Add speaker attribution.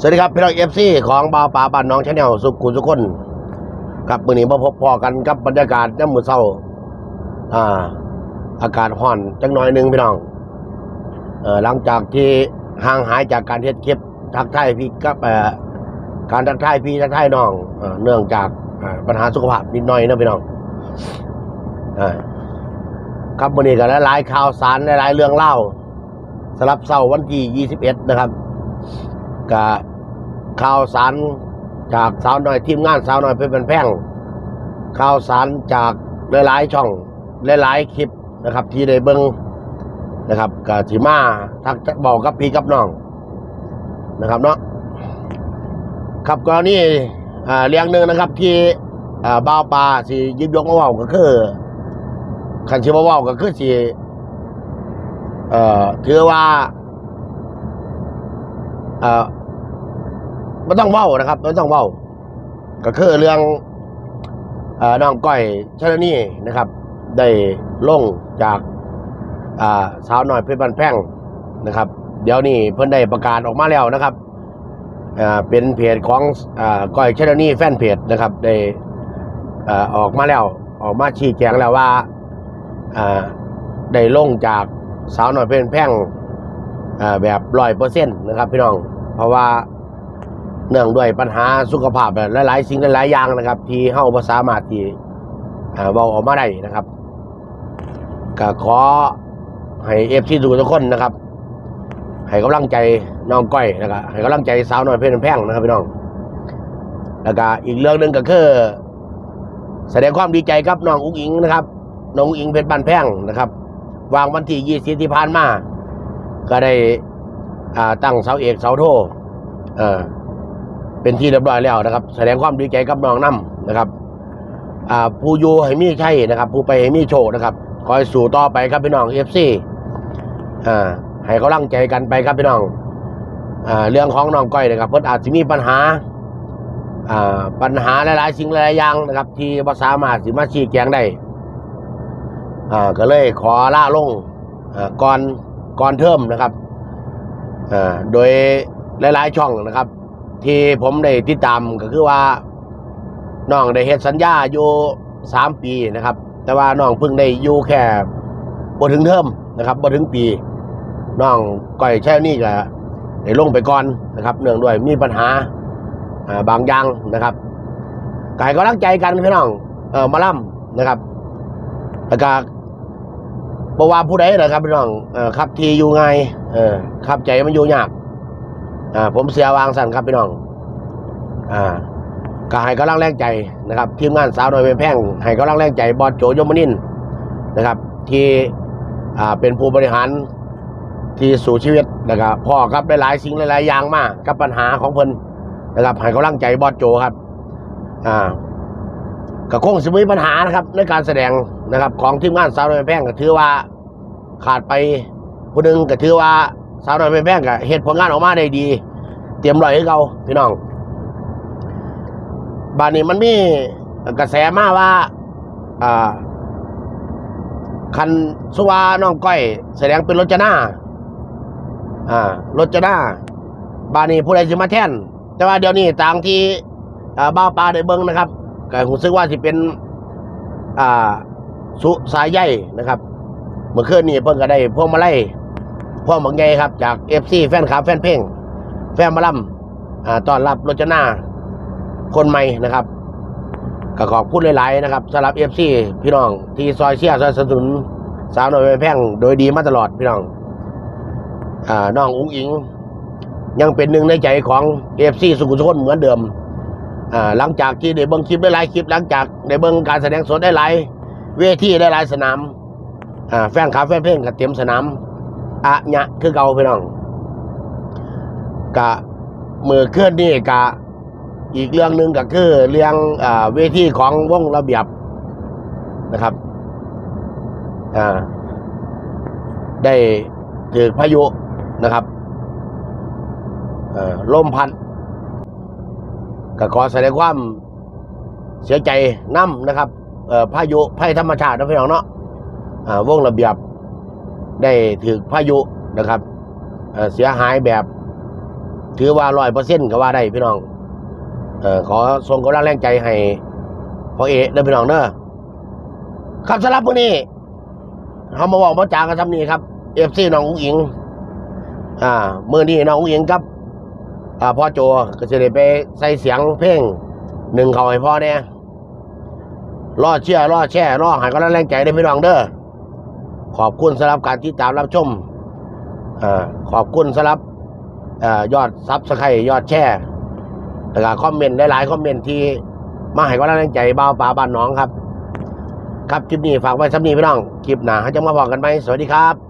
Speaker 1: สวัสดีครับพี่น้องเอฟซีของบาวป่าบ้านน้องชาแนลสุขุมสุขนกับมือนี้มาพบพอกันกับบรรยากาศน้ำมือเศร้าอ่า อากาศห่อนจังหน่อยหนึ่งพี่น้องเอ่อหลังจากที่ห่างหายจากการเฮ็ดคลิปทักทายพี่กับเอ่อการทักทายพี่ทักทายน้องเอ่อเนื่องจากอ่าปัญหาสุขภาพนิดหน่อยนะพี่น้องอ่าครับวันนี้ก็หลายๆข่าวสารหลายๆเรื่องเล่าสำหรับเสาร์วันที่21 นะครับ กับข่าวสารจากสาวน้อยทีมงานสาวน้อยเพชรเป็นแพร่งข่าวสารจากหลายๆช่องหลายๆคลิปนะครับ ที่ได้เบิ้งนะครับกับสีมาทักบอกกับพี่กับน้องนะครับเนาะครับกรณีอ่าเรียงหนึ่งนะครับที่อ่าบ่าวปลาสียิบยกมาเว่าก็คือขันชิมาเว่าก็คือสีเอ่อถือว่าเอ่อ ไม่ต้องเว้านะครับไม่ต้องเว้า ก็คือเรื่องอ่อน้องก้อยชลนี่นะครับ ได้ลงจากาสาวหน่อยเพชรบันแพ่งนะครับ เดี๋ยวนี้เพิ่นได้ประกาศออกมาแล้วนะครับอ่าเป็นเพจของอ่าก้อยชลนี่แฟนเพจนะครับได้อ่าออกมาแล้ว ออกมาชี้แจงแล้วว่าอ่าได้ลงจากสาวหน่อยเพชรบันแพงอ่าแบบร้อยเปอร์เซ็นต์นะครับพี่น้อง เพราะว่า เนื่องด้วยปัญหาสุขภาพหลายๆสิ่งหลายๆอย่างนะครับ ที่เฮาบ่สามารถที่อ่าเว้าออกมาได้นะครับก็ขอให้เอฟซีดูทุกคนนะครับ ให้กำลังใจน้องก้อยนะครับให้กำลังใจสาวน้อยเพชรแพงนะครับพี่น้อง แล้วก็อีกเรื่องหนึ่งก็คือแสดงความดีใจกับน้องอุ้งอิงนะครับน้องอุ้งอิงเพชรบ้านแพงนะครับ วางวันที่ยี่สิบที่ผ่านมา ก็ได้อ่าตั้งเสาเอกเสาโทเออ เป็นที่เรียบร้อยแล้วนะครับ แสดงความดีใจกับน้องน้ำนะครับอ่าผู้อยู่ให้มีใช่นะครับ ผู้ไปให้มีโชคนะครับคอยสู่ต่อไปครับพี่น้องเอฟซีอ่าให้กำลังใจกันไปครับพี่น้องอ่าเรื่องของน้องก้อยนะครับ เพิ่นอาจจะมีปัญหาอ่าปัญหาหลายๆสิ่งหลายอย่างนะครับ ที่บ่สามารถสิมาชี้แจงได้อ่าก็เลยขอล่าลงอ่าก่อนก่อนเทอมนะครับอ่าโดยหลายๆช่องนะครับ ที่ผมได้ติดตามก็คือว่าน้องได้เฮ็ดสัญญาอยู่สามปีนะครับ แต่ว่าน้องเพิ่งได้อยู่แค่บ่ถึงเทอมนะครับบ่ถึงปีน้องก้อยแช่นี่ก็ได้ลงไปก่อนนะครับเนื่องด้วยมีปัญหาบางอย่างนะครับกายกำลังใจกันพี่น้องเออมาล่ำนะครับแล้วก็บว่าผู้ใดนะครับพี่น้องเอ่อขับทีอยู่ไงเออขับใจมันอยู่ยาก อ่าผมเสียวางสั่นครับพี่น้องอ่าก็ให้กำลังแรงใจนะครับทีมงานสาวน้อยเป็นแพงให้กำลังแรงใจบอสโจยมนินนะครับ ที่อ่าเป็นผู้บริหารที่สู่ชีวิตนะครับพ่อครับหลายๆสิ่งหลายๆอย่างมากกับปัญหาของเพิ่นนะครับให้กำลังใจบอสโจครับอ่าก็คงจะมีปัญหานะครับในการแสดงนะครับของทีมงานสาวน้อยแพงก็ถือว่าขาดไปผู้หนึ่งก็ถือว่า สาวน้อยแพงก็เหตุผลงานออกมาได้ดี เตรียมรอยให้เขาพี่น้องบานนี้มันมีกระแสมาว่าอ่าคันสวาน้องก้อย แสดงเป็นรจนาอ่ารจนาบานนี้ผู้ใดจะมาแทน แต่ว่าเดี๋ยวนี้ต่างที่บ้าปลาได้เบิ้งนะครับก็ผมซึ่งว่าสิเป็น อ่า สุสายใยนะครับ เมื่อคืนนี้เพิ่งก็ได้พวงมาลัย พวงบางใหญ่ครับจากเอฟซีแฟนคลับแฟนเพลงแฟนมาลัมอ่าต้อนรับรจนาคนใหม่นะครับก็ขอบคุณหลายๆนะครับสำหรับเอฟซีพี่น้อง ที่ซอยเชียร์ซอยสนับสนุนสาวหน่อยแพงโดยดีมาตลอดพี่น้องอ่าน้องอุ้งอิง ยังเป็นหนึ่งในใจของเอฟซีสุขุมชนเหมือนเดิมอ่าหลังจากที่ได้เบิ่งคลิปได้หลายคลิป หลังจากได้เบิ่งการแสดงสดได้หลายเวทีได้หลายสนามอ่าแฟนคลับแฟนเพลงก็เต็มสนาม อะญะคือเก่าพี่น้องกะมือเคลื่อนนี่กะอีกเรื่องหนึ่งก็คือเรื่องอเวทีของวงระเบียบนะครับได้ถือพายุนะครับลมพัดก็ขอแสดงความเสียใจน้ำนะครับพายุภัยธรรมชาตินะพี่น้องเนาะวงระเบียบ ได้ถือพายุนะครับเเสียหายแบบ ถือว่าร้อยเปอร์เซ็นต์ก็ว่าได้พี่น้องเออขอส่งกำลังแรงใจให้พ่อเอกเด้อพี่น้องเด้อครับสำหรับมื้อนี้เฮามาบอกมาจากันซ้ำนี้ครับ FC น้องอุ้งอิง อ่ามื้อนี้น้องอุ้งอิงครับ อ่าพ่อโจก็จะได้ไปใส่เสียงเพลงหนึ่งเขาให้พ่อเนี่ยรอเชื่อรอแช่รอหายก็แรงใจได้พี่น้องเด้อ ขอบคุณสำหรับการที่ตามรับชมอขอบคุณสำหรับอยอดซับสไครยอดแช่แต่ก็คอมเมนต์หลายๆคอมเมนต์ที่มาให้กำลังใจบ่าวป่าบ้านน้องครับ ครับคลิปนี้ฝากไว้สำนีพี่น้องคลิปหนาจะมาบอกกันไหมสวัสดีครับ